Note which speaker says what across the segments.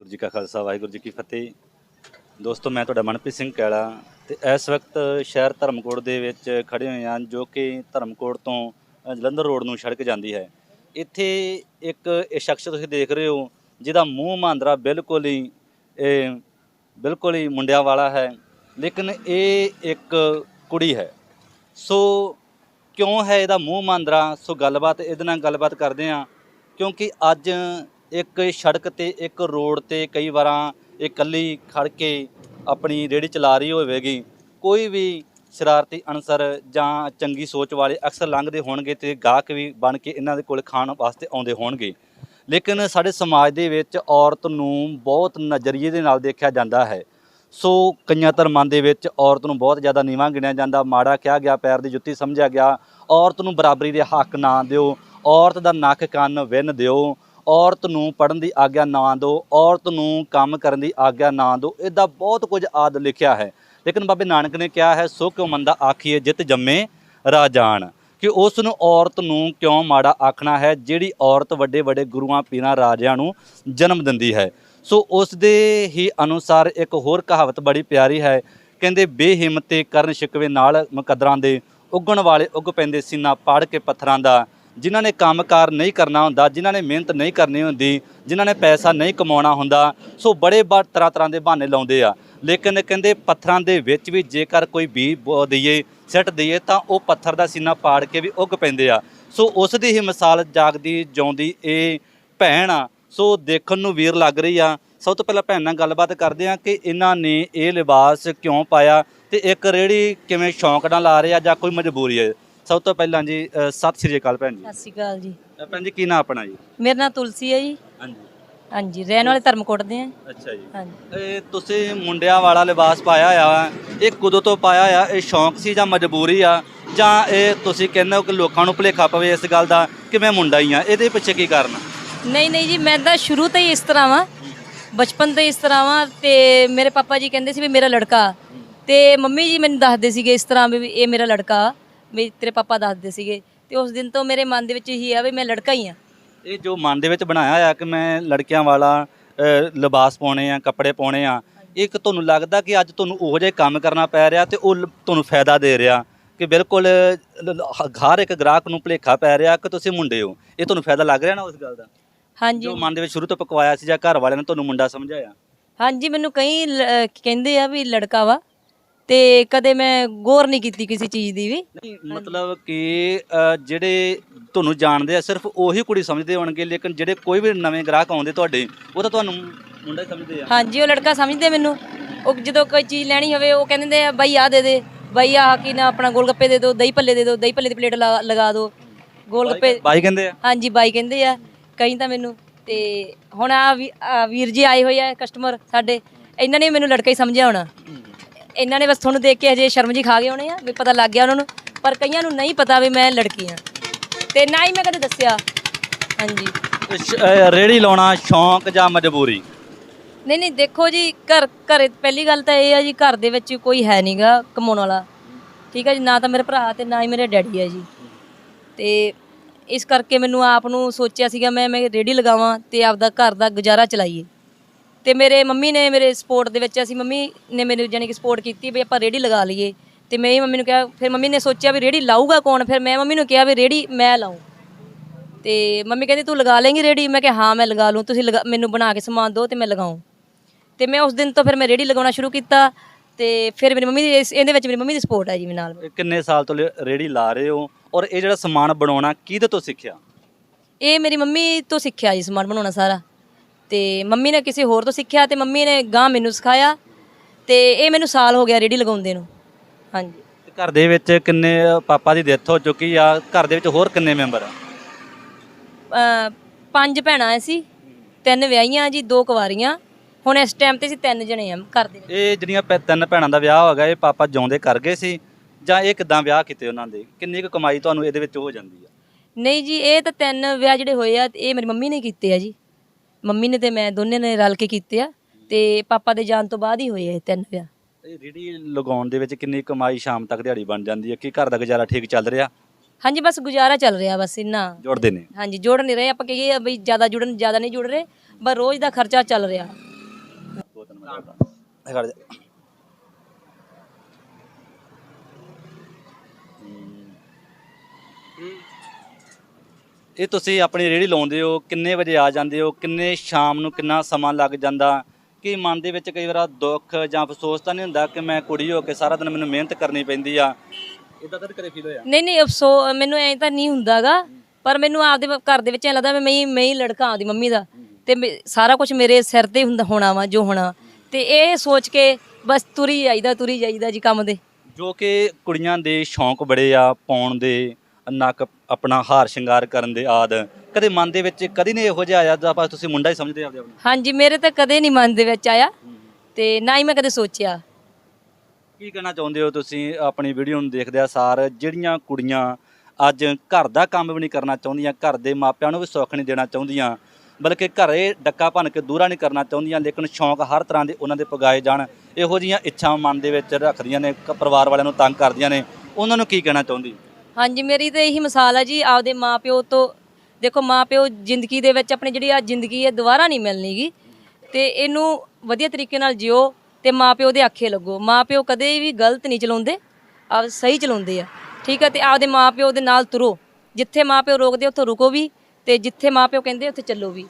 Speaker 1: ਗੁਰੂ ਜੀ ਕਾ ਖਾਲਸਾ, ਵਾਹਿਗੁਰੂ ਜੀ ਕੀ ਫਤਿਹ। ਦੋਸਤੋ, ਮੈਂ ਤੁਹਾਡਾ ਮਨਪ੍ਰੀਤ ਸਿੰਘ ਕੈਲਾ ਤੇ ਇਸ ਵਕਤ ਸ਼ਹਿਰ ਧਰਮਕੋਟ ਦੇ ਵਿੱਚ ਖੜੇ ਹੋਏ ਹਾਂ, ਜੋ ਕਿ ਧਰਮਕੋਟ ਤੋਂ ਜਲੰਧਰ ਰੋਡ ਨੂੰ ਸੜਕ ਜਾਂਦੀ ਹੈ। ਇੱਥੇ ਇੱਕ ਇਹ ਸ਼ਖਸ ਤੁਸੀਂ ਦੇਖ ਰਹੇ ਹੋ, ਜਿਹਦਾ ਮੂੰਹ ਮਾਂਦਰਾ ਬਿਲਕੁਲ ਹੀ, ਇਹ ਬਿਲਕੁਲ ਹੀ ਮੁੰਡਿਆਂ ਵਾਲਾ ਹੈ, ਲੇਕਿਨ ਇਹ ਇੱਕ ਕੁੜੀ ਹੈ। ਸੋ ਕਿਉਂ ਹੈ ਇਹਦਾ ਮੂੰਹ ਮਾਂਦਰਾ? ਸੋ ਗੱਲਬਾਤ, ਇਹਦੇ ਨਾਲ ਗੱਲਬਾਤ ਕਰਦੇ ਹਾਂ, ਕਿਉਂਕਿ ਅੱਜ ਇੱਕ ਸੜਕ ਤੇ, ਇੱਕ ਰੋਡ ਤੇ ਕਈ ਵਾਰਾਂ ਇਹ ਇਕੱਲੀ ਖੜ ਕੇ ਆਪਣੀ ਰੇੜੀ ਚਲਾ ਰਹੀ ਹੋਵੇਗੀ। ਕੋਈ ਵੀ ਸ਼ਰਾਰਤੀ ਅਨਸਰ ਜਾਂ ਚੰਗੀ ਸੋਚ ਵਾਲੇ ਅਕਸਰ ਲੰਘਦੇ ਹੋਣਗੇ ਤੇ ਗਾਹਕ ਵੀ ਬਣ ਕੇ ਇਹਨਾਂ ਦੇ ਕੋਲ ਖਾਣ ਵਾਸਤੇ ਆਉਂਦੇ ਹੋਣਗੇ। ਲੇਕਿਨ ਸਾਡੇ ਸਮਾਜ ਦੇ ਵਿੱਚ ਔਰਤ ਨੂੰ ਬਹੁਤ ਨਜ਼ਰੀਏ ਦੇ ਨਾਲ ਦੇਖਿਆ ਜਾਂਦਾ ਹੈ। ਸੋ ਕਈਆਂ ਧਰਮਾਂ ਦੇ ਵਿੱਚ ਔਰਤ ਨੂੰ ਬਹੁਤ ਜ਼ਿਆਦਾ ਨੀਵਾਂ ਗਿਣਿਆ ਜਾਂਦਾ, ਮਾੜਾ ਕਿਹਾ ਗਿਆ, ਪੈਰ ਦੀ ਜੁੱਤੀ ਸਮਝਿਆ ਗਿਆ। ਔਰਤ ਨੂੰ ਬਰਾਬਰੀ ਦੇ ਹੱਕ ਨਾ ਦਿਓ, ਔਰਤ ਦਾ ਨੱਕ ਕੰਨ ਵਿੰਨ ਦਿਓ। ਔਰਤ ਨੂੰ ਪੜਨ ਦੀ ਆਗਿਆ ਨਾ ਦਿਓ, ਔਰਤ ਨੂੰ ਕੰਮ ਕਰਨ ਦੀ ਆਗਿਆ ਨਾ ਦਿਓ, ਇਹਦਾ ਬਹੁਤ ਕੁਝ ਆਦ ਲਿਖਿਆ ਹੈ। ਲੇਕਿਨ ਬਾਬੇ ਨਾਨਕ ਨੇ ਕਿਹਾ ਹੈ ਸੋ ਕਿਉ ਮੰਦਾ ਆਖੀਏ, ਜਿਤ ਜੰਮੇ ਰਾਜਾਨ ਕਿ ਉਸ ਨੂੰ ਔਰਤ ਨੂੰ ਕਿਉਂ ਮਾੜਾ ਆਖਣਾ ਹੈ, ਜਿਹੜੀ ਔਰਤ ਵੱਡੇ ਵੱਡੇ ਗੁਰੂਆਂ ਪੀਰਾਂ ਰਾਜਿਆਂ ਨੂੰ ਜਨਮ ਦਿੰਦੀ ਹੈ। ਸੋ ਉਸ ਦੇ ਹੀ ਅਨੁਸਾਰ ਇੱਕ ਹੋਰ ਕਹਾਵਤ ਬੜੀ ਪਿਆਰੀ ਹੈ, ਕਹਿੰਦੇ, ਬੇਹਿੰਮਤੇ ਕਰਨ ਸ਼ਿਕਵੇ ਨਾਲ ਮੁਕੱਦਰਾਂ ਦੇ, ਉੱਗਣ ਵਾਲੇ ਉੱਗ ਪੈਂਦੇ ਸੀਨਾ ਪਾੜ ਕੇ ਪੱਥਰਾਂ ਦਾ। ਜਿਨ੍ਹਾਂ ਨੇ ਕੰਮਕਾਰ ਨਹੀਂ ਕਰਨਾ ਹੁੰਦਾ, ਜਿਨ੍ਹਾਂ ਨੇ ਮਿਹਨਤ ਨਹੀਂ ਕਰਨੀ ਹੁੰਦੀ, ਜਿਨ੍ਹਾਂ ਨੇ ਪੈਸਾ ਨਹੀਂ ਕਮਾਉਣਾ ਹੁੰਦਾ, ਸੋ ਬੜੇ ਬੜ ਤਰ੍ਹਾਂ ਤਰ੍ਹਾਂ ਦੇ ਬਹਾਨੇ ਲਾਉਂਦੇ ਆ। ਲੇਕਿਨ ਕਹਿੰਦੇ ਪੱਥਰਾਂ ਦੇ ਵਿੱਚ ਵੀ ਜੇਕਰ ਕੋਈ ਬੀ ਬੋ ਦਈਏ, ਸਿੱਟ ਦਈਏ, ਤਾਂ ਉਹ ਪੱਥਰ ਦਾ ਸੀਨਾ ਪਾੜ ਕੇ ਵੀ ਉੱਗ ਪੈਂਦੇ ਆ। ਸੋ ਉਸ ਦੀ ਹੀ ਮਿਸਾਲ ਜਾਗਦੀ ਜਿਉਂਦੀ ਇਹ ਭੈਣ ਆ। ਸੋ ਦੇਖਣ ਨੂੰ ਵੀਰ ਲੱਗ ਰਹੀ ਆ। ਸਭ ਤੋਂ ਪਹਿਲਾਂ ਭੈਣ ਨਾਲ ਗੱਲਬਾਤ ਕਰਦੇ ਆ ਕਿ ਇਹਨਾਂ ਨੇ ਇਹ ਲਿਬਾਸ ਕਿਉਂ ਪਾਇਆ ਤੇ ਇੱਕ ਰੇੜੀ ਕਿਵੇਂ ਸ਼ੌਂਕ ਨਾਲ ਲਾ ਰਹੇ ਆ ਜਾਂ ਕੋਈ ਮਜਬੂਰੀ ਹੈ? ਸਭ ਤੋਂ ਪਹਿਲਾਂ ਜੀ ਅ, ਸਤਿ ਸ਼੍ਰੀ ਅਕਾਲ ਭੈਣ ਜੀ।
Speaker 2: ਸਤਿ ਸ਼੍ਰੀ ਅਕਾਲ ਜੀ।
Speaker 1: ਅ, ਭੈਣ ਜੀ ਕੀ ਨਾਂ ਆਪਣਾ ਜੀ?
Speaker 2: ਮੇਰਾ ਨਾਮ ਤੁਲਸੀ ਹੈ ਜੀ।
Speaker 1: ਹਾਂਜੀ।
Speaker 2: ਹਾਂਜੀ ਰਹਿਣ ਵਾਲੇ ਧਰਮਕੋਟ ਦੇ ਆ
Speaker 1: ਅੱਛਾ ਜੀ।
Speaker 2: ਹਾਂਜੀ।
Speaker 1: ਇਹ ਤੁਸੀਂ ਮੁੰਡਿਆਂ ਵਾਲਾ ਲਿਬਾਸ ਪਾਇਆ ਆ ਇਹ ਕਦੋਂ ਤੋਂ ਪਾਇਆ ਆ? ਇਹ ਸ਼ੌਂਕ ਸੀ ਜਾਂ ਮਜਬੂਰੀ ਆ? ਜਾਂ ਇਹ ਤੁਸੀਂ ਕਹਿੰਦੇ ਹੋ ਕਿ ਲੋਕਾਂ ਨੂੰ ਭੁਲੇਖਾ ਪਵੇ ਇਸ ਗੱਲ ਦਾ ਕਿ ਮੈਂ ਮੁੰਡਾ ਹੀ ਆ? ਇਹਦੇ ਪਿੱਛੇ ਕੀ ਕਾਰਨ ਆ?
Speaker 2: ਨਹੀਂ ਨਹੀਂ ਜੀ ਮੈਂ ਤਾਂ ਸ਼ੁਰੂ ਤੋਂ ਹੀ ਇਸ ਤਰ੍ਹਾਂ ਵਾਂ। ਬਚਪਨ ਤੋਂ ਹੀ ਇਸ ਤਰ੍ਹਾਂ ਵਾਂ ਤੇ ਮੇਰੇ ਪਾਪਾ ਜੀ ਕਹਿੰਦੇ ਸੀ ਵੀ ਮੇਰਾ ਲੜਕਾ। ਤੇ ਮੰਮੀ ਜੀ ਮੈਨੂੰ ਦੱਸਦੇ ਸੀਗੇ ਇਸ ਤਰ੍ਹਾਂ ਵੀ ਇਹ ਮੇਰਾ ਲੜਕਾ। ਵੀ ਤੇਰੇ ਪਾਪਾ ਦੱਸਦੇ ਸੀਗੇ ਤੇ ਉਸ ਦਿਨ ਤੋਂ ਮੇਰੇ ਮਨ ਦੇ ਵਿੱਚ ਇਹੀ ਆ ਵੀ ਮੈਂ ਲੜਕਾ ਹੀ ਆ।
Speaker 1: ਇਹ ਜੋ ਮਨ ਦੇ ਵਿੱਚ ਬਣਾਇਆ ਆ ਕਿ ਮੈਂ ਲੜਕਿਆਂ ਵਾਲਾ ਲਿਬਾਸ ਪਾਉਣੇ ਆ ਕੱਪੜੇ ਪਾਉਣੇ ਆ ਇੱਕ ਤੁਹਾਨੂੰ ਲੱਗਦਾ ਕਿ ਅੱਜ ਤੁਹਾਨੂੰ ਉਹੋ ਜਿਹਾ ਕੰਮ ਕਰਨਾ ਪੈ ਰਿਹਾ ਤੇ ਉਹ ਤੁਹਾਨੂੰ ਫਾਇਦਾ ਦੇ ਰਿਹਾ ਕਿ ਬਿਲਕੁਲ ਹਰ ਇੱਕ ਗ੍ਰਾਹਕ ਨੂੰ ਭੁਲੇਖਾ ਪੈ ਰਿਹਾ ਕਿ ਤੁਸੀਂ ਮੁੰਡੇ ਹੋ। ਇਹ ਤੁਹਾਨੂੰ ਫਾਇਦਾ ਲੱਗ ਰਿਹਾ ਨਾ ਉਸ ਗੱਲ ਦਾ?
Speaker 2: ਹਾਂਜੀ।
Speaker 1: ਜੋ ਮਨ ਦੇ ਵਿੱਚ ਸ਼ੁਰੂ ਤੋਂ ਪਕਵਾਇਆ ਸੀ ਜਾਂ ਘਰ ਵਾਲਿਆਂ ਨੇ ਤੁਹਾਨੂੰ ਮੁੰਡਾ ਸਮਝਾਇਆ?
Speaker 2: ਹਾਂਜੀ ਮੈਨੂੰ ਕਈ ਕਹਿੰਦੇ ਆ ਵੀ ਲੜਕਾ ਵਾ ਤੇ ਕਦੇ ਮੈਂ ਗੌਰ ਨਹੀਂ ਕੀਤੀ ਕਿਸੇ ਚੀਜ਼ ਦੀ ਵੀ।
Speaker 1: ਨਹੀਂ ਮਤਲਬ ਕਿ ਅ, ਜਿਹੜੇ ਤੁਹਾਨੂੰ ਜਾਣਦੇ ਆ ਸਿਰਫ ਉਹੀ ਕੁੜੀ ਸਮਝਦੇ ਹੋਣਗੇ ਲੇਕਿਨ ਜਿਹੜੇ ਕੋਈ ਵੀ ਨਵੇਂ ਗ੍ਰਾਹਕ ਆਉਂਦੇ ਤੁਹਾਡੇ ਉਹ ਤਾਂ ਤੁਹਾਨੂੰ ਮੁੰਡਾ ਹੀ ਸਮਝਦੇ ਆ।
Speaker 2: ਹਾਂਜੀ ਉਹ ਲੜਕਾ ਸਮਝਦੇ ਮੈਨੂੰ। ਉਹ ਜਦੋਂ ਕੋਈ ਚੀਜ਼ ਲੈਣੀ ਹੋਵੇ ਉਹ ਕਹਿੰਦੇ ਆ ਬਾਈ ਆ ਦੇ ਦੇ ਬਾਈ ਆ ਕੀ ਨਾ ਆਪਣਾ ਗੋਲ ਗੱਪੇ ਦੇ ਦਿਓ ਦਹੀਂ ਭੱਲੇ ਦੇ ਦਿਓ ਦਹੀਂ ਭੱਲੇ ਦੀ ਪਲੇਟ ਲਾ- ਲਗਾ ਦਿਓ ਗੋਲ ਗੱਪੇ
Speaker 1: ਬਾਈ ਕਹਿੰਦੇ ਆ?
Speaker 2: ਹਾਂਜੀ ਬਾਈ ਕਹਿੰਦੇ ਆ ਕਈ ਤਾਂ ਮੈਨੂੰ। ਤੇ ਹੁਣ ਆ ਵੀਰ ਜੀ ਆਏ ਹੋਏ ਆ ਕਸਟਮਰ ਸਾਡੇ। ਇਹਨਾਂ ਨੇ ਮੈਨੂੰ ਲੜਕਾ ਹੀ ਸਮਝਿਆ ਹੋਣਾ। ਇਹਨਾਂ ਨੇ ਬਸ ਤੁਹਾਨੂੰ ਦੇਖ ਕੇ ਹਜੇ ਸ਼ਰਮ ਜੀ ਖਾ ਗਏ ਹੋਣੇ ਆ ਵੀ ਪਤਾ ਲੱਗ ਗਿਆ ਉਹਨਾਂ ਨੂੰ ਪਰ ਕਈਆਂ ਨੂੰ ਨਹੀਂ ਪਤਾ ਵੀ ਮੈਂ ਲੜਕੀ ਆ ਤੇ ਨਾ ਹੀ ਮੈਂ ਕਦੇ ਦੱਸਿਆ। ਹਾਂਜੀ।
Speaker 1: ਰੇਹੜੀ ਲਾਉਣਾ ਸ਼ੌਂਕ ਜਾਂ ਮਜਬੂਰੀ?
Speaker 2: ਨਹੀਂ ਨਹੀਂ ਦੇਖੋ ਜੀ ਘਰ ਘਰੇ ਪਹਿਲੀ ਗੱਲ ਤਾਂ ਇਹ ਆ ਜੀ ਘਰ ਦੇ ਵਿੱਚ ਕੋਈ ਹੈ ਨਹੀਂਗਾ ਕਮਾਉਣ ਵਾਲਾ। ਠੀਕ ਹੈ ਜੀ ਨਾ ਤਾਂ ਮੇਰੇ ਭਰਾ ਤੇ ਨਾ ਹੀ ਮੇਰੇ ਡੈਡੀ ਹੈ ਜੀ। ਤੇ ਇਸ ਕਰਕੇ ਮੈਨੂੰ ਆਪ ਨੂੰ ਸੋਚਿਆ ਸੀਗਾ ਮੈਂ ਮੈਂ ਰੇੜੀ ਲਗਾਵਾਂ ਤੇ ਆਪਦਾ ਘਰ ਦਾ ਗੁਜ਼ਾਰਾ ਚਲਾਈਏ। ਤੇ ਮੇਰੇ ਮੰਮੀ ਨੇ ਮੇਰੇ ਸਪੋਰਟ ਦੇ ਵਿੱਚ ਅਸੀਂ ਮੰਮੀ ਨੇ ਮੈਨੂੰ ਜਾਨੀ ਕਿ ਸਪੋਰਟ ਕੀਤੀ ਵੀ ਆਪਾਂ ਰੇੜੀ ਲਗਾ ਲਈਏ। ਤੇ ਮੈਂ ਹੀ ਮੰਮੀ ਨੂੰ ਕਿਹਾ ਫਿਰ ਮੰਮੀ ਨੇ ਸੋਚਿਆ ਵੀ ਰੇੜੀ ਲਾਊਗਾ ਕੌਣ? ਫਿਰ ਮੈਂ ਮੰਮੀ ਨੂੰ ਕਿਹਾ ਵੀ ਰੇੜੀ ਮੈਂ ਲਾਊਂ। ਤੇ ਮੰਮੀ ਕਹਿੰਦੀ ਤੂੰ ਲਗਾ ਲੇਂਗੀ ਰੇੜੀ? ਮੈਂ ਕਿਹਾ ਹਾਂ ਮੈਂ ਲਗਾ ਲੂੰ। ਤੁਸੀਂ ਲਗਾ- ਮੈਨੂੰ ਬਣਾ ਕੇ ਸਮਾਨ ਦਿਓ ਤੇ ਮੈਂ ਲਗਾਉਂ ਤੇ ਮੈਂ ਉਸ ਦਿਨ ਤੋਂ ਫਿਰ ਮੈਂ ਰੇੜੀ ਲਗਾਉਣਾ ਸ਼ੁਰੂ ਕੀਤਾ ਤੇ ਫਿਰ ਮੇਰੀ ਮੰਮੀ ਦੀ ਇਹਦੇ ਵਿੱਚ ਮੇਰੀ ਮੰਮੀ ਦੀ ਸਪੋਰਟ ਹੈ ਜੀ ਮੇਰੇ ਨਾਲ।
Speaker 1: ਕਿੰਨੇ ਸਾਲ ਤੋਂ ਰੇਹੜੀ ਲਾ ਰਹੇ ਹੋ ਔਰ ਇਹ ਜਿਹੜਾ ਸਮਾਨ ਬਣਾਉਣਾ ਕਿਹਦੇ ਤੋਂ ਸਿੱਖਿਆ?
Speaker 2: ਇਹ ਮੇਰੀ ਮੰਮੀ ਤੋਂ ਸਿੱਖਿਆ ਜੀ ਸਮਾਨ ਬਣਾਉਣਾ ਸਾਰਾ। ਤੇ ਮੰਮੀ ਨੇ ਕਿਸੇ ਹੋਰ ਤੋਂ ਸਿੱਖਿਆ ਤੇ ਮੰਮੀ ਨੇ ਗਾਂ ਮੈਨੂੰ ਸਿਖਾਇਆ ਤੇ ਇਹ ਮੈਨੂੰ ਸਾਲ ਹੋ ਗਿਆ ਰੇੜੀ ਲਗਾਉਂਦੇ ਨੂੰ। ਹਾਂਜੀ।
Speaker 1: ਤੇ ਘਰ ਦੇ ਵਿੱਚ ਕਿੰਨੇ ਪਾਪਾ ਦੀ ਡੈਥ ਹੋ ਚੁੱਕੀ ਆ? ਘਰ ਦੇ ਵਿੱਚ ਹੋਰ ਕਿੰਨੇ ਮੈਂਬਰ ਆ?
Speaker 2: ਪੰਜ ਭੈਣਾਂ ਅਸੀਂ ਤਿੰਨ ਵਿਆਹੀਆਂ ਜੀ ਦੋ ਕੁਵਾਰੀਆਂ। ਹੁਣ ਇਸ ਟਾਈਮ ਤੇ ਅਸੀਂ ਤਿੰਨ ਜਣੇ ਆ ਘਰ ਦੇ ਵਿੱਚ।
Speaker 1: ਇਹ ਜਿਹੜੀਆਂ ਤਿੰਨ ਭੈਣਾਂ ਦਾ ਵਿਆਹ ਹੋ ਗਿਆ ਇਹ ਪਾਪਾ ਜਿਉਂਦੇ ਕਰ ਗਏ ਸੀ ਜਾਂ ਇਹ ਕਿਦਾਂ ਵਿਆਹ ਕੀਤੇ ਉਹਨਾਂ ਦੇ? ਕਿੰਨੀ ਕੁ ਕਮਾਈ ਤੁਹਾਨੂੰ ਇਹਦੇ ਵਿੱਚ ਹੋ ਜਾਂਦੀ ਆ?
Speaker 2: ਨਹੀਂ ਜੀ ਇਹ ਤਾਂ ਤਿੰਨ ਵਿਆਹ ਜਿਹੜੇ ਹੋਏ ਆ ਇਹ ਮੇਰੀ ਮੰਮੀ ਨੇ ਕੀਤੇ ਆ ਜੀ। ਮੰਮੀ ਨੇ ਤੇ ਮੈਂ ਦੋਨੇ ਨੇ ਰਲ ਕੇ ਕੀਤੇ ਆ ਤੇ ਪਾਪਾ ਦੇ ਜਾਣ ਤੋਂ ਬਾਅਦ ਹੀ ਹੋਏ ਆ ਇਹ ਤਿੰਨ ਵਿਆਹ।
Speaker 1: ਇਹ ਰੇਹੜੀ ਲਗਾਉਣ ਦੇ ਵਿੱਚ ਕਿੰਨੀ ਕਮਾਈ ਸ਼ਾਮ ਤੱਕ ਦਿਹਾੜੀ ਬਣ ਜਾਂਦੀ ਹੈ? ਕਿ ਘਰ ਦਾ ਗੁਜ਼ਾਰਾ ਠੀਕ ਚੱਲ ਰਿਹਾ?
Speaker 2: ਹਾਂਜੀ ਬਸ ਗੁਜ਼ਾਰਾ ਚੱਲ ਰਿਹਾ ਬਸ ਇੰਨਾ।
Speaker 1: ਜੋੜਦੇ ਨੇ
Speaker 2: ਹਾਂਜੀ ਜੋੜ ਨਹੀਂ ਰਹੇ। ਆਪਾਂ ਕਹੀਏ ਬਈ ਜ਼ਿਆਦਾ ਜੁੜਨ ਜ਼ਿਆਦਾ ਨਹੀਂ ਜੁੜ ਰਹੇ ਪਰ ਰੋਜ਼ ਦਾ ਖਰਚਾ ਚੱਲ ਰਿਹਾ।
Speaker 1: ਇਹ ਤੁਸੀਂ ਆਪਣੀ ਰੇੜੀ ਲਾਉਂਦੇ ਹੋ ਕਿੰਨੇ ਵਜੇ ਆ ਜਾਂਦੇ ਹੋ ਕਿੰਨੇ ਸ਼ਾਮ ਨੂੰ ਕਿੰਨਾ ਸਮਾਂ ਲੱਗ ਜਾਂਦਾ? ਕੀ ਮਨ ਦੇ ਵਿੱਚ ਕਈ ਵਾਰ ਦੁੱਖ ਜਾਂ ਅਫਸੋਸ ਤਾਂ ਨਹੀਂ ਹੁੰਦਾ ਕਿ ਮੈਂ ਕੁੜੀ ਹੋ ਕੇ ਸਾਰਾ ਦਿਨ ਮੈਨੂੰ ਮਿਹਨਤ ਕਰਨੀ ਪੈਂਦੀ ਆ? ਇਦਾਂ ਤਾਂ ਕਦੇ ਫੀਲ ਹੋਇਆ?
Speaker 2: ਨਹੀਂ ਨਹੀਂ ਅਫਸੋ ਮੈਨੂੰ ਐਂ ਤਾਂ ਨਹੀਂ ਹੁੰਦਾਗਾ ਪਰ ਮੈਨੂੰ ਆਪਦੇ ਘਰ ਦੇ ਵਿੱਚ ਐਂ ਲੱਗਦਾ ਮੈਂ ਮੈਂ ਹੀ ਲੜਕਾ ਆਪਦੀ ਮੰਮੀ ਦਾ। ਤੇ ਸਾਰਾ ਕੁਝ ਮੇਰੇ ਸਿਰ ਤੇ ਹੁੰਦਾ ਹੋਣਾ ਵਾ ਜੋ ਹੋਣਾ। ਤੇ ਇਹ ਸੋਚ ਕੇ ਬਸ ਤੁਰੀ ਜਾਈਦਾ ਤੁਰੀ ਜਾਈਦਾ ਜੀ ਕੰਮ ਦੇ
Speaker 1: ਜੋ ਕਿ ਕੁੜੀਆਂ ਦੇ ਸ਼ੌਂਕ ਬੜੇ ਆ ਪਾਉਣ ਦੇ ਨੱਕ ਆਪਣਾ ਹਾਰ ਸ਼ਿੰਗਾਰ ਕਰਨ ਦੇ ਆਦ। ਕਦੇ ਮਨ ਦੇ ਵਿੱਚ ਕਦੀ ਨਹੀਂ ਇਹੋ ਜਿਹਾ ਆਇਆ ਜਾਂ ਬਸ ਤੁਸੀਂ ਮੁੰਡਾ ਹੀ ਸਮਝਦੇ ਆਪਦੇ ਆਪ ਨੂੰ?
Speaker 2: ਹਾਂਜੀ ਮੇਰੇ ਤਾਂ ਕਦੇ ਨਹੀਂ ਮਨ ਦੇ ਵਿੱਚ ਆਇਆ ਤੇ ਨਾ ਹੀ ਮੈਂ ਕਦੇ ਸੋਚਿਆ।
Speaker 1: ਕੀ ਕਹਿਣਾ ਚਾਹੁੰਦੇ ਹੋ ਤੁਸੀਂ ਆਪਣੀ ਵੀਡੀਓ ਨੂੰ ਦੇਖਦੇ ਆ ਸਾਰ? ਜਿਹੜੀਆਂ ਕੁੜੀਆਂ ਅੱਜ ਘਰ ਦਾ ਕੰਮ ਵੀ ਨਹੀਂ ਕਰਨਾ ਚਾਹੁੰਦੀਆਂ ਘਰ ਦੇ ਮਾਪਿਆਂ ਨੂੰ ਵੀ ਸੁੱਖ ਨਹੀਂ ਦੇਣਾ ਚਾਹੁੰਦੀਆਂ ਬਲਕਿ ਘਰੇ ਡੱਕਾ ਭੰਨ ਕੇ ਦੂਰਾ ਨਹੀਂ ਕਰਨਾ ਚਾਹੁੰਦੀਆਂ ਲੇਕਿਨ ਸ਼ੌਂਕ ਹਰ ਤਰ੍ਹਾਂ ਦੇ ਉਹਨਾਂ ਦੇ ਪਗਾਏ ਜਾਣ ਇਹੋ ਜਿਹੀਆਂ ਇੱਛਾਵਾਂ ਮਨ ਦੇ ਵਿੱਚ ਰੱਖਦੀਆਂ ਨੇ ਕ- ਪਰਿਵਾਰ ਵਾਲਿਆਂ ਨੂੰ ਤੰਗ ਕਰਦੀਆਂ ਨੇ। ਉਹਨਾਂ ਨੂੰ ਕੀ ਕਹਿਣਾ ਚਾਹੁੰਦੀ?
Speaker 2: ਹਾਂਜੀ, ਮੇਰੀ ਤਾਂ ਇਹੀ ਮਿਸਾਲ ਹੈ ਜੀ, ਆਪਦੇ ਮਾਪਿਓ ਤੋਂ। ਦੇਖੋ, ਮਾਪਿਓ ਜ਼ਿੰਦਗੀ ਦੇ ਵਿੱਚ ਆਪਣੀ ਜਿਹੜੀ ਆ ਜ਼ਿੰਦਗੀ ਹੈ, ਦੁਬਾਰਾ ਨਹੀਂ ਮਿਲਣੀਗੀ ਤੇ ਇਹਨੂੰ ਵਧੀਆ ਤਰੀਕੇ ਨਾਲ ਜਿਓ ਤੇ ਮਾਪਿਓ ਦੇ ਆਖੇ ਲੱਗੋ। ਮਾਪਿਓ ਕਦੇ ਵੀ ਗਲਤ ਨਹੀਂ ਚਲਾਉਂਦੇ, ਆਪ ਸਹੀ ਚਲਾਉਂਦੇ ਆ। ਠੀਕ ਹੈ ਤੇ ਆਪਦੇ ਮਾਪਿਓ ਦੇ ਨਾਲ ਤੁਰੋ। ਜਿੱਥੇ ਮਾਪਿਓ ਰੋਕਦੇ, ਉੱਥੋਂ ਰੁਕੋ ਵੀ, ਤੇ ਜਿੱਥੇ ਮਾਪਿਓ ਕਹਿੰਦੇ, ਉੱਥੇ ਚੱਲੋ ਵੀ।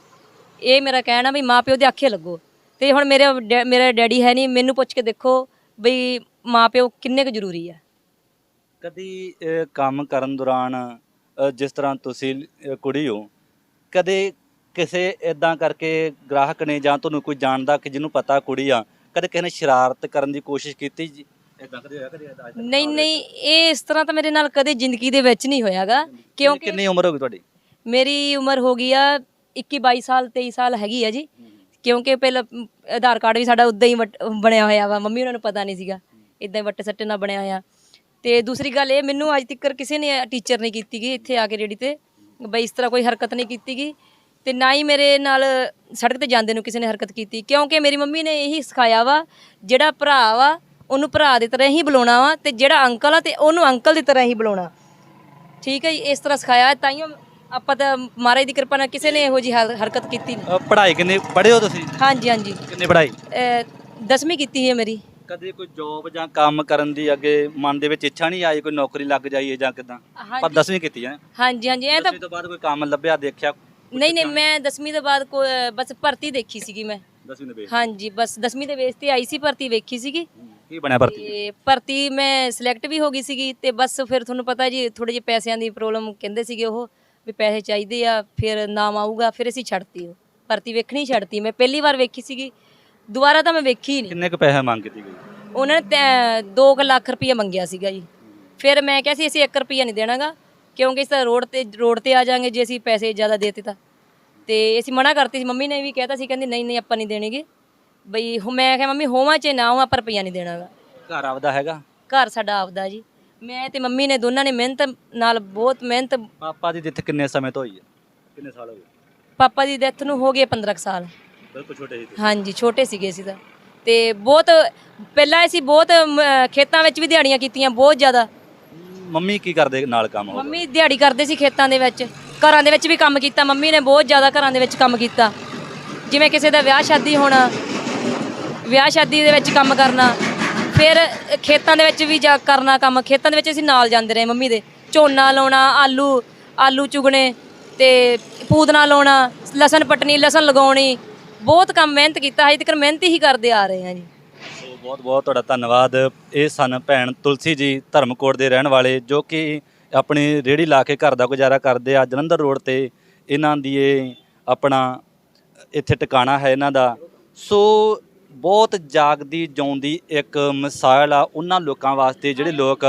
Speaker 2: ਇਹ ਮੇਰਾ ਕਹਿਣਾ ਵੀ ਮਾਪਿਓ ਦੇ ਆਖੇ ਲੱਗੋ। ਤੇ ਹੁਣ ਮੇਰੇ ਡੈ- ਮੇਰਾ ਡੈਡੀ ਹੈ ਨਹੀਂ, ਮੈਨੂੰ ਪੁੱਛ ਕੇ ਦੇਖੋ ਬਈ ਮਾਪਿਓ ਕਿੰਨੇ ਕੁ ਜ਼ਰੂਰੀ ਆ।
Speaker 1: ਕਦੀ ਅਹ, ਕੰਮ ਕਰਨ ਦੌਰਾਨ ਅਹ, ਜਿਸ ਤਰ੍ਹਾਂ ਤੁਸੀਂ ਅਹ, ਕੁੜੀ ਹੋ ਕਦੇ ਕਿਸੇ ਇਦਾਂ ਕਰਕੇ ਗ੍ਰਾਹਕ ਨੇ ਜਾਂ ਤੁਹਾਨੂੰ ਕੋਈ ਜਾਣਦਾ ਕਿ ਜਿਹਨੂੰ ਪਤਾ ਕੁੜੀ ਆ ਕਦੇ ਕਿਸੇ ਨੇ ਸ਼ਰਾਰਤ ਕਰਨ ਦੀ ਕੋਸ਼ਿਸ਼ ਕੀਤੀ ਜੀ? ਇਦਾਂ ਕਦੇ ਹੋਇਆ ਕਦੇ ਅੱਜ ਤੱਕ
Speaker 2: ਨਹੀਂ ਨਹੀਂ ਇਹ ਇਸ ਤਰ੍ਹਾਂ ਤਾਂ ਮੇਰੇ ਨਾਲ ਕਦੇ ਜ਼ਿੰਦਗੀ ਦੇ ਵਿੱਚ ਨਹੀਂ ਹੋਇਆਗਾ ਕਿਉਂਕਿ
Speaker 1: ਕਿੰਨੀ ਉਮਰ ਹੋ ਗਈ ਤੁਹਾਡੀ?
Speaker 2: ਮੇਰੀ ਉਮਰ ਹੋ ਗਈ ਆ 21 22 ਸਾਲ 23 ਸਾਲ ਹੈਗੀ ਆ ਜੀ। ਕਿਉਂਕਿ ਪਹਿਲਾਂ ਅਮ, ਆਧਾਰ ਕਾਰਡ ਵੀ ਸਾਡਾ ਉਦਾਂ ਹੀ ਵੱਟ- ਬਣਿਆ ਹੋਇਆ ਵਾ ਮੰਮੀ ਉਹਨਾਂ ਨੂੰ ਪਤਾ ਨਹੀਂ ਸੀਗਾ। ਇਦਾਂ ਹੀ ਵੱਟੇ ਸੱਟੇ ਨਾਲ ਬਣਿਆ ਹੋਇਆ। ਤੇ ਦੂਸਰੀ ਗੱਲ ਇਹ ਮੈਨੂੰ ਅੱਜ ਤੱਕ ਕਿਸੇ ਨੇ ਟੀਚਰ ਨਹੀਂ ਕੀਤੀ ਗੀ ਇੱਥੇ ਆ ਕੇ ਰੇੜੀ ਤੇ ਬਈ ਇਸ ਤਰ੍ਹਾਂ ਕੋਈ ਹਰਕਤ ਨਹੀਂ ਕੀਤੀ ਗੀ ਤੇ ਨਾ ਹੀ ਮੇਰੇ ਨਾਲ ਸੜਕ ਤੇ ਜਾਂਦੇ ਨੂੰ ਕਿਸੇ ਨੇ ਹਰਕਤ ਕੀਤੀ ਕਿਉਂਕਿ ਮੇਰੀ ਮੰਮੀ ਨੇ ਇਹੀ ਸਿਖਾਇਆ ਵਾ ਜਿਹੜਾ ਭਰਾ ਵਾ ਉਹਨੂੰ ਭਰਾ ਦੀ ਤਰ੍ਹਾਂ ਹੀ ਬੁਲਾਉਣਾ ਵਾ ਤੇ ਜਿਹੜਾ ਅੰਕਲ ਆ ਤੇ ਉਹਨੂੰ ਅੰਕਲ ਦੀ ਤਰ੍ਹਾਂ ਹੀ ਬੁਲਾਉਣਾ। ਠੀਕ ਹੈ ਜੀ ਇਸ ਤਰ੍ਹਾਂ ਸਿਖਾਇਆ ਤਾਈਓ ਆਪਾਂ ਤਾਂ ਮਹਾਰਾਜ ਦੀ ਕਿਰਪਾ ਨਾਲ ਕਿਸੇ ਨੇ ਇਹੋ ਜੀ ਹਰਕਤ ਕੀਤੀ ਨਹੀਂ।
Speaker 1: ਪੜ੍ਹਾਈ ਕਿੰਨੇ ਪੜ੍ਹੇ ਹੋ ਤੁਸੀਂ?
Speaker 2: ਹਾਂਜੀ ਹਾਂਜੀ।
Speaker 1: ਕਿੰਨੇ ਪੜ੍ਹਾਈ?
Speaker 2: ਅਹ ਦਸਵੀਂ ਕੀਤੀ ਹੈ ਮੇਰੀ।
Speaker 1: ਕਦੇ ਕੋਈ ਜੌਬ ਜਾਂ ਕੰਮ ਕਰਨ ਦੀ ਅੱਗੇ ਮਨ ਦੇ ਵਿੱਚ ਇੱਛਾ ਨਹੀਂ ਆਈ ਕੋਈ ਨੌਕਰੀ ਲੱਗ ਜਾਈਏ ਜਾਂ ਕਿਦਾਂ? ਪਰ
Speaker 2: ਹਾਂਜੀ।
Speaker 1: 10ਵੀਂ ਕੀਤੀ ਹੈ
Speaker 2: ਹਾਂਜੀ ਹਾਂਜੀ ਇਹ ਤਾਂ
Speaker 1: ਦਸਵੀਂ ਤੋਂ ਬਾਅਦ ਕੋਈ ਕੰਮ ਲੱਭਿਆ ਦੇਖਿਆ?
Speaker 2: ਨਹੀਂ ਨਹੀਂ ਮੈਂ ਦਸਵੀਂ ਤੋਂ ਬਾਅਦ ਕੋ ਬਸ ਭਰਤੀ ਦੇਖੀ ਸੀਗੀ ਮੈਂ।
Speaker 1: 10ਵੀਂ ਦੇ ਬੇਸ
Speaker 2: ਹਾਂਜੀ ਬਸ ਦਸਵੀਂ ਦੇ ਬੇਸ ਤੇ ਆਈ ਸੀ ਭਰਤੀ ਵੇਖੀ ਸੀਗੀ।
Speaker 1: ਕੀ ਬਣਿਆ ਭਰਤੀ?
Speaker 2: ਤੇ ਭਰਤੀ ਮੈਂ ਸਿਲੈਕਟ ਵੀ ਹੋ ਗਈ ਸੀਗੀ ਤੇ ਬਸ ਫਿਰ ਤੁਹਾਨੂੰ ਪਤਾ ਜੀ ਥੋੜੇ ਜਿਹੇ ਪੈਸਿਆਂ ਦੀ ਪ੍ਰੋਬਲਮ ਕਹਿੰਦੇ ਸੀਗੇ ਉਹ ਵੀ ਪੈਸੇ ਚਾਹੀਦੇ ਆ ਫਿਰ ਨਾਮ ਆਊਗਾ ਫਿਰ ਅਸੀਂ ਛੱਡਤੀ ਉਹ। ਭਰਤੀ ਵੇਖਣੀ ਛੱਡਤੀ ਮੈਂ ਪਹਿਲੀ ਵਾਰ ਵੇਖੀ ਸੀਗੀ। ਦੁਬਾਰਾ ਤਾਂ ਮੈਂ ਵੇਖੀ ਹੀ ਨਹੀਂ।
Speaker 1: ਕਿੰਨੇ ਕੁ ਪੈਸੇ ਮੰਗ ਕੀਤੀ ਗਈ?
Speaker 2: ਉਹਨਾਂ ਨੇ 2 ਲੱਖ ਰੁਪਈਆ ਮੰਗਿਆ ਸੀਗਾ ਜੀ। ਫਿਰ ਮੈਂ ਕਿਹਾ ਸੀ ਅਸੀਂ 1 ਰੁਪਈਆ ਨਹੀਂ ਦੇਣਾਗਾ ਕਿਉਂਕਿ ਇਸ ਤਾਂ ਰੋਡ ਤੇ ਰੋਡ ਤੇ ਆ ਜਾਾਂਗੇ ਜੇ ਅਸੀਂ ਪੈਸੇ ਜ਼ਿਆਦਾ ਦੇਤੇ ਤਾਂ। ਤੇ ਅਸੀਂ ਮਨਾ ਕਰਤੀ ਸੀ ਮੰਮੀ ਨੇ ਵੀ ਕਹਿਤਾ ਸੀ ਕਹਿੰਦੀ ਨਹੀਂ ਨਹੀਂ ਆਪਾਂ ਨਹੀਂ ਦੇਣਗੇ। ਬਈ ਹੁ- ਮੈਂ ਕਿਹਾ ਮੰਮੀ ਹੋਵਾਂ ਚ ਨਾ ਹੋਵਾਂ ਪਰ ਰੁਪਈਆ ਨਹੀਂ ਦੇਣਾਗਾ।
Speaker 1: ਘਰ ਆਪਦਾ ਹੈਗਾ?
Speaker 2: ਘਰ ਸਾਡਾ ਆਪਦਾ ਜੀ। ਮੈਂ ਤੇ ਮੰਮੀ ਨੇ ਦੋਨਾਂ ਨੇ ਮਿਹਨਤ ਨਾਲ ਬਹੁਤ ਮਿਹਨਤ
Speaker 1: ਪਾਪਾ ਦੀ ਦਿੱਤ ਕਿੰਨੇ ਸਮੇਂ ਤੋਂ ਹੋਈ ਹੈ? ਕਿੰਨੇ ਸਾਲ ਹੋ ਗਏ?
Speaker 2: ਪਾਪਾ ਦੀ ਡੈਥ ਨੂੰ ਹੋ ਗਏ 15 ਕੁ ਸਾਲ।
Speaker 1: ਬਿਲਕੁਲ ਛੋਟੇ ਸੀ
Speaker 2: ਹਾਂਜੀ ਛੋਟੇ ਸੀਗੇ ਅਸੀਂ ਤਾਂ। ਤੇ ਬਹੁਤ ਪਹਿਲਾਂ ਅਸੀਂ ਬਹੁਤ ਮ, ਖੇਤਾਂ ਵਿੱਚ ਵੀ ਦਿਹਾੜੀਆਂ ਕੀਤੀਆਂ ਬਹੁਤ ਜ਼ਿਆਦਾ।
Speaker 1: ਮੰਮੀ ਕੀ ਕਰਦੇ ਨਾਲ ਕੰਮ
Speaker 2: ਮੰਮੀ ਦਿਹਾੜੀ ਕਰਦੇ ਸੀ ਖੇਤਾਂ ਦੇ ਵਿੱਚ। ਘਰਾਂ ਦੇ ਵਿੱਚ ਵੀ ਕੰਮ ਕੀਤਾ। ਮੰਮੀ ਨੇ ਬਹੁਤ ਜ਼ਿਆਦਾ ਘਰਾਂ ਦੇ ਵਿੱਚ ਕੰਮ ਕੀਤਾ। ਜਿਵੇਂ ਕਿਸੇ ਦਾ ਵਿਆਹ ਸ਼ਾਦੀ ਹੋਣਾ ਵਿਆਹ ਸ਼ਾਦੀ ਦੇ ਵਿੱਚ ਕੰਮ ਕਰਨਾ ਫਿਰ ਖੇਤਾਂ ਦੇ ਵਿੱਚ ਵੀ ਜਾ ਕਰਨਾ ਕੰਮ। ਖੇਤਾਂ ਦੇ ਵਿੱਚ ਅਸੀਂ ਨਾਲ ਜਾਂਦੇ ਰਹੇ ਮੰਮੀ ਦੇ। ਝੋਨਾ ਲਾਉਣਾ ਆਲੂ ਆਲੂ ਚੁਗਣੇ ਤੇ ਪੂਦਨਾ ਲਾਉਣਾ ਲਸਣ ਪਟਣੀ ਲਸਣ ਲਗਾਉਣੀ। ਬਹੁਤ ਕੰਮ ਮਿਹਨਤ ਕੀਤਾ ਹਜੇ ਤੱਕ ਮਿਹਨਤ ਹੀ ਕਰਦੇ ਆ ਰਹੇ ਹਾਂ ਜੀ।
Speaker 1: ਸੋ ਬਹੁਤ ਬਹੁਤ ਤੁਹਾਡਾ ਧੰਨਵਾਦ। ਇਹ ਸਨ ਭੈਣ ਤੁਲਸੀ ਜੀ ਧਰਮਕੋਟ ਦੇ ਰਹਿਣ ਵਾਲੇ, ਜੋ ਕਿ ਆਪਣੀ ਰੇੜੀ ਲਾ ਕੇ ਘਰ ਦਾ ਗੁਜ਼ਾਰਾ ਕਰਦੇ ਆ ਜਲੰਧਰ ਰੋਡ ਤੇ। ਇਹਨਾਂ ਦੀ ਇਹ ਆਪਣਾ ਇੱਥੇ ਟਿਕਾਣਾ ਹੈ ਇਹਨਾਂ ਦਾ। ਸੋ ਬਹੁਤ ਜਾਗਦੀ, ਜਿਉਂਦੀ ਇੱਕ ਮਿਸਾਲ ਆ ਉਹਨਾਂ ਲੋਕਾਂ ਵਾਸਤੇ ਜਿਹੜੇ ਲੋਕ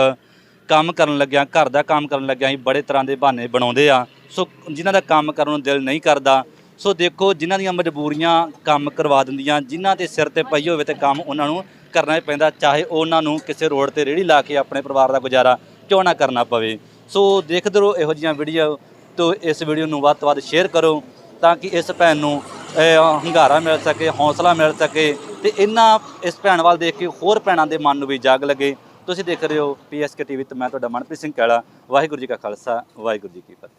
Speaker 1: ਕੰਮ ਕਰਨ ਲੱਗਿਆ, ਘਰ ਦਾ ਕੰਮ ਕਰਨ ਲੱਗਿਆ ਹੀ ਬੜੇ ਤਰ੍ਹਾਂ ਦੇ ਬਹਾਨੇ ਬਣਾਉਂਦੇ ਆ। ਸੋ ਜਿਨ੍ਹਾਂ ਦਾ ਕੰਮ ਕਰਨ ਨੂੰ ਦਿਲ ਨਹੀਂ ਕਰਦਾ ਸੋ ਦੇਖੋ ਜਿਨ੍ਹਾਂ ਦੀਆਂ ਮਜਬੂਰੀਆਂ ਕੰਮ ਕਰਵਾ ਦਿੰਦੀਆਂ ਜਿਨ੍ਹਾਂ ਦੇ ਸਿਰ ਤੇ ਪਈ ਹੋਵੇ ਤੇ ਕੰਮ ਉਹਨਾਂ ਨੂੰ ਕਰਨਾ ਹੀ ਪੈਂਦਾ ਚਾਹੇ ਉਹਨਾਂ ਨੂੰ ਕਿਸੇ ਰੋਡ ਤੇ ਰੇੜੀ ਲਾ ਕੇ ਆਪਣੇ ਪਰਿਵਾਰ ਦਾ ਗੁਜ਼ਾਰਾ ਕਿਉਂ ਨਾ ਕਰਨਾ ਪਵੇ। ਸੋ ਦੇਖਦੇ ਰਹੋ ਇਹੋ ਜਿਹੀਆਂ ਵੀਡੀਓ ਤੋਂ ਇਸ ਵੀਡੀਓ ਨੂੰ ਵੱਧ ਤੋਂ ਵੱਧ ਸ਼ੇਅਰ ਕਰੋ ਤਾਂ ਕਿ ਇਸ ਭੈਣ ਨੂੰ ਅਹ, ਹੰਗਾਰਾ ਮਿਲ ਸਕੇ ਹੌਸਲਾ ਮਿਲ ਸਕੇ ਤੇ ਇਹਨਾਂ ਇਸ ਭੈਣ ਵੱਲ ਦੇਖ ਕੇ ਹੋਰ ਭੈਣਾਂ ਦੇ ਮਨ ਨੂੰ ਵੀ ਜਾਗ ਲੱਗੇ। ਤੁਸੀਂ ਦੇਖ ਰਹੇ ਹੋ ਪੀਐਸਕੇ ਟੀਵੀ ਤੇ ਮੈਂ ਤੁਹਾਡਾ ਮਨਪ੍ਰੀਤ ਸਿੰਘ ਕੈਲਾ। ਵਾਹਿਗੁਰੂ ਜੀ ਕਾ ਖਾਲਸਾ ਵਾਹਿਗੁਰੂ ਜੀ ਕੀ ਫਤਿਹ।